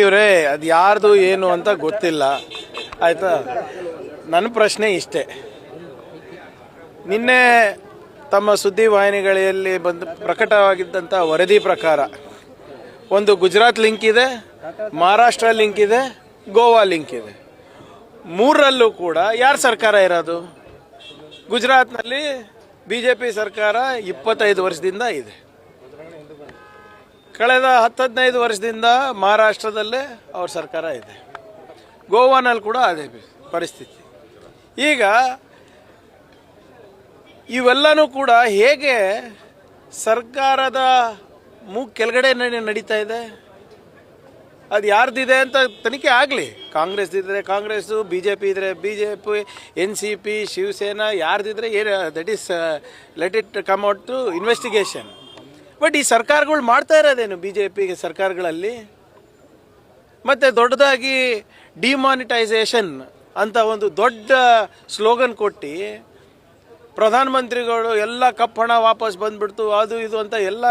ಇವರೇ, ಅದು ಯಾರ್ದು ಏನು ಅಂತ ಗೊತ್ತಿಲ್ಲ. ಆಯ್ತಾ? ನನ್ನ ಪ್ರಶ್ನೆ ಇಷ್ಟೇ. ನಿನ್ನೆ ತಮ್ಮ ಸುದ್ದಿ ವಾಹಿನಿಗಳಲ್ಲಿ ಬಂದು ಪ್ರಕಟವಾಗಿದ್ದಂಥ ವರದಿ ಪ್ರಕಾರ ಒಂದು ಗುಜರಾತ್ ಲಿಂಕ್ ಇದೆ, ಮಹಾರಾಷ್ಟ್ರ ಲಿಂಕ್ ಇದೆ, ಗೋವಾ ಲಿಂಕ್ ಇದೆ. ಮೂರರಲ್ಲೂ ಕೂಡ ಯಾರ ಸರ್ಕಾರ ಇರೋದು? ಗುಜರಾತ್ನಲ್ಲಿ ಬಿ ಜೆ ಪಿ ಸರ್ಕಾರ ಇಪ್ಪತ್ತೈದು ವರ್ಷದಿಂದ ಇದೆ. ಕಳೆದ ಹತ್ತು ಹದಿನೈದು ವರ್ಷದಿಂದ ಮಹಾರಾಷ್ಟ್ರದಲ್ಲೇ ಅವ್ರ ಸರ್ಕಾರ ಇದೆ. ಗೋವಾನಲ್ಲಿ ಕೂಡ ಅದೇ ಪರಿಸ್ಥಿತಿ. ಈಗ ಇವೆಲ್ಲನೂ ಕೂಡ ಹೇಗೆ ಸರ್ಕಾರದ ಮೂ ಕೆಳಗಡೆ ನಡೀತಾ ಇದೆ? ಅದು ಯಾರ್ದಿದೆ ಅಂತ ತನಿಖೆ ಆಗಲಿ. ಕಾಂಗ್ರೆಸ್ ಇದ್ರೆ ಕಾಂಗ್ರೆಸ್ಸು ಬಿ ಜೆ ಪಿ ಇದ್ರೆ B J P N C P Shiv Sena, ಯಾರ್ದಿದ್ರೆ ಏನು that is let it come out to investigation but ಈ ಸರ್ಕಾರಗಳು ಮಾಡ್ತಾ ಇರೋದೇನು ಬಿ ಜೆ ಪಿಗೆ ಸರ್ಕಾರಗಳಲ್ಲಿ? ಮತ್ತು ದೊಡ್ಡದಾಗಿ ಡಿಮಾನಿಟೈಸೇಷನ್ ಅಂತ ಒಂದು ದೊಡ್ಡ ಸ್ಲೋಗನ್ ಕೊಟ್ಟು ಪ್ರಧಾನಮಂತ್ರಿಗಳು ಎಲ್ಲ ಕಪ್ಪಣ ವಾಪಸ್ ಬಂದ್ಬಿಡ್ತು, ಅದು ಇದು ಅಂತ ಎಲ್ಲ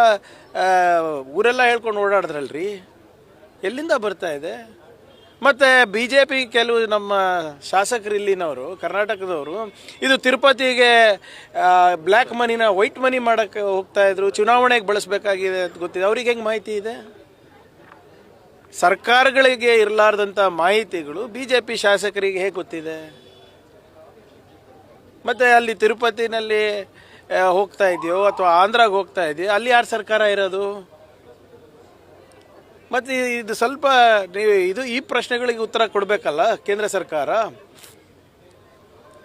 ಊರೆಲ್ಲ ಹೇಳ್ಕೊಂಡು ಓಡಾಡಿದ್ರಲ್ರಿ? ಎಲ್ಲಿಂದ ಬರ್ತಾ ಇದೆ? ಮತ್ತು ಬಿ ಜೆ ಪಿ ಕೆಲವು ನಮ್ಮ ಶಾಸಕರು ಇಲ್ಲಿನವರು, ಕರ್ನಾಟಕದವರು, ಇದು ತಿರುಪತಿಗೆ ಬ್ಲ್ಯಾಕ್ ಮನಿನ ವೈಟ್ ಮನಿ ಮಾಡೋಕ್ಕೆ ಹೋಗ್ತಾ ಇದ್ರು, ಚುನಾವಣೆಗೆ ಬಳಸಬೇಕಾಗಿದೆ ಅಂತ ಗೊತ್ತಿದೆ. ಅವ್ರಿಗೆ ಹೆಂಗೆ ಮಾಹಿತಿ ಇದೆ? ಸರ್ಕಾರಗಳಿಗೆ ಇರಲಾರ್ದಂಥ ಮಾಹಿತಿಗಳು ಬಿ ಜೆ ಪಿ ಶಾಸಕರಿಗೆ ಹೇಗೆ ಗೊತ್ತಿದೆ? ಮತ್ತು ಅಲ್ಲಿ ತಿರುಪತಿನಲ್ಲಿ ಹೋಗ್ತಾ ಇದೆಯೋ ಅಥವಾ ಆಂಧ್ರಾಗೆ ಹೋಗ್ತಾ ಇದೆಯೋ, ಅಲ್ಲಿ ಯಾರು ಸರ್ಕಾರ ಇರೋದು? ಮತ್ತು ಇದು ಸ್ವಲ್ಪ ಇದು ಈ ಪ್ರಶ್ನೆಗಳಿಗೆ ಉತ್ತರ ಕೊಡಬೇಕಲ್ಲ ಕೇಂದ್ರ ಸರ್ಕಾರ?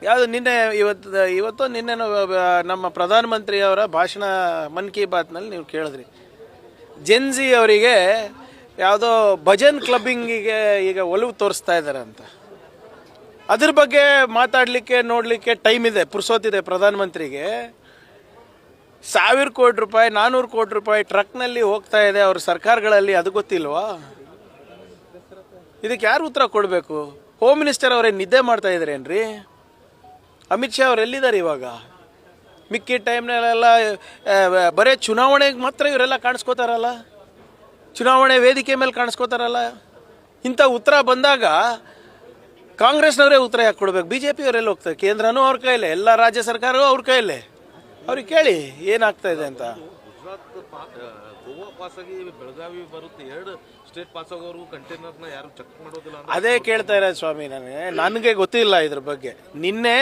ಯಾವುದು ನಿನ್ನೆ ಇವತ್ತು ಇವತ್ತು ನಿನ್ನೆ ನಮ್ಮ ಪ್ರಧಾನಮಂತ್ರಿಯವರ ಭಾಷಣ ಮನ್ ಕಿ ಬಾತ್ನಲ್ಲಿ ನೀವು ಕೇಳಿದ್ರಿ. ಜೆನ್ಜಿ ಅವರಿಗೆ ಯಾವುದೋ ಭಜನ್ ಕ್ಲಬ್ಬಿಂಗಿಗೆ ಈಗ ಒಲವು ತೋರಿಸ್ತಾ ಇದ್ದಾರೆ ಅಂತ. ಅದ್ರ ಬಗ್ಗೆ ಮಾತಾಡಲಿಕ್ಕೆ, ನೋಡಲಿಕ್ಕೆ ಟೈಮ್ ಇದೆ ಪುರ್ಸೋತಿದೆ ಪ್ರಧಾನಮಂತ್ರಿಗೆ. ಸಾವಿರ ಕೋಟಿ ರೂಪಾಯಿ ನಾನ್ನೂರು ಕೋಟಿ ರೂಪಾಯಿ ಟ್ರಕ್ನಲ್ಲಿ ಹೋಗ್ತಾ ಇದೆ ಅವ್ರ ಸರ್ಕಾರಗಳಲ್ಲಿ, ಅದು ಗೊತ್ತಿಲ್ವಾ? ಇದಕ್ಕೆ ಯಾರು ಉತ್ತರ ಕೊಡಬೇಕು? ಹೋಮ್ ಮಿನಿಸ್ಟರ್ ಅವರೇ ನಿದ್ದೆ ಮಾಡ್ತಾ ಇದ್ರೇನ್ರಿ? ಅಮಿತ್ ಶಾ ಅವ್ರು ಎಲ್ಲಿದ್ದಾರೆ ಇವಾಗ? ಮಿಕ್ಕಿ ಟೈಮ್ನಲ್ಲೆಲ್ಲ ಬರೇ ಚುನಾವಣೆಗೆ ಮಾತ್ರ ಇವರೆಲ್ಲ ಕಾಣಿಸ್ಕೋತಾರಲ್ಲ? ಚುನಾವಣೆ ವೇದಿಕೆ ಮೇಲೆ ಕಾಣಿಸ್ಕೋತಾರಲ್ಲ? ಇಂಥ ಉತ್ತರ ಬಂದಾಗ ಕಾಂಗ್ರೆಸ್ನವರೇ ಉತ್ತರ ಯಾಕೆ ಕೊಡ್ಬೇಕು? ಬಿ ಜೆ ಪಿಯವರೆಲ್ಲ ಹೋಗ್ತಾರೆ? ಕೇಂದ್ರನೂ ಅವ್ರ ಕೈಲೇ, ಎಲ್ಲ ರಾಜ್ಯ ಸರ್ಕಾರವೂ ಅವ್ರ ಕೈಲೇ. ಅವ್ರಿಗೆ ಕೇಳಿ ಏನಾಗ್ತಾ ಇದೆ ಅಂತ. ಗುಜರಾತ್ ಗೋವಾ ಪಾಸ್ ಆಗಿ ಬೆಳಗಾವಿ ಬರುತ್ತೆ. ಎರಡು ಸ್ಟೇಟ್ ಪಾಸ್ ಆಗೋರು ಕಂಟೈನರ್ನ ಯಾರು ಚೆಕ್ ಮಾಡೋದಿಲ್ಲ ಅದೇ ಕೇಳ್ತಾ ಇರೋದು ಸ್ವಾಮಿ ನನಗೆ. ನನಗೆ ಗೊತ್ತಿಲ್ಲ ಇದ್ರ ಬಗ್ಗೆ. ನಿನ್ನೆ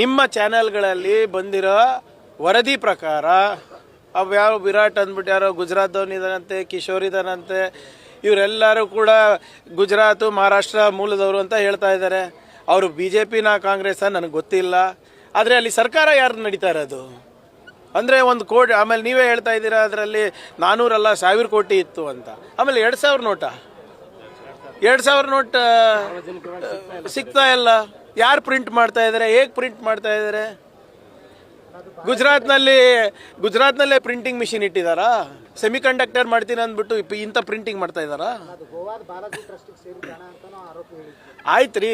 ನಿಮ್ಮ ಚಾನೆಲ್ಗಳಲ್ಲಿ ಬಂದಿರೋ ವರದಿ ಪ್ರಕಾರ ಅವ್ಯಾವ ವಿರಾಟ್ ಅಂದ್ಬಿಟ್ಟು ಯಾರೋ ಗುಜರಾತ್ದವನಿದಾನಂತೆ ಕಿಶೋರ್ ಇದಾನಂತೆ ಇವರೆಲ್ಲರೂ ಕೂಡ ಗುಜರಾತು ಮಹಾರಾಷ್ಟ್ರ ಮೂಲದವರು ಅಂತ ಹೇಳ್ತಾ ಇದ್ದಾರೆ. ಅವರು ಬಿ ಜೆ ಪಿನ ಕಾಂಗ್ರೆಸ್ ನನಗೆ ಗೊತ್ತಿಲ್ಲ. ಆದರೆ ಅಲ್ಲಿ ಸರ್ಕಾರ ಯಾರು ನಡೀತಾ ಇರೋದು? ಅಂದರೆ ಒಂದು ಕೋಟಿ ಆಮೇಲೆ ನೀವೇ ಹೇಳ್ತಾ ಇದ್ದೀರಾ ಅದರಲ್ಲಿ ನಾನೂರಲ್ಲ ಸಾವಿರ ಕೋಟಿ ಇತ್ತು ಅಂತ. ಆಮೇಲೆ ಎರಡು ಸಾವಿರ ನೋಟ. ಎರಡು ಸಾವಿರ ನೋಟ್ ಸಿಗ್ತಾ ಇಲ್ಲ. ಯಾರು ಪ್ರಿಂಟ್ ಮಾಡ್ತಾ ಇದ್ದಾರೆ ಹೇಗೆ ಪ್ರಿಂಟ್ ಮಾಡ್ತಾ ಇದ್ದಾರೆ ಗುಜರಾತ್ನಲ್ಲಿ ಗುಜರಾತ್ನಲ್ಲೇ ಪ್ರಿಂಟಿಂಗ್ ಮಿಷಿನ್ ಇಟ್ಟಿದ್ದಾರಾ ಸೆಮಿ ಕಂಡಕ್ಟರ್ ಮಾಡ್ತೀನಿ ಅಂದ್ಬಿಟ್ಟು ಇಂಥ ಪ್ರಿಂಟಿಂಗ್ ಮಾಡ್ತಾ ಇದ್ದಾರಾ ಆಯ್ತು ರೀ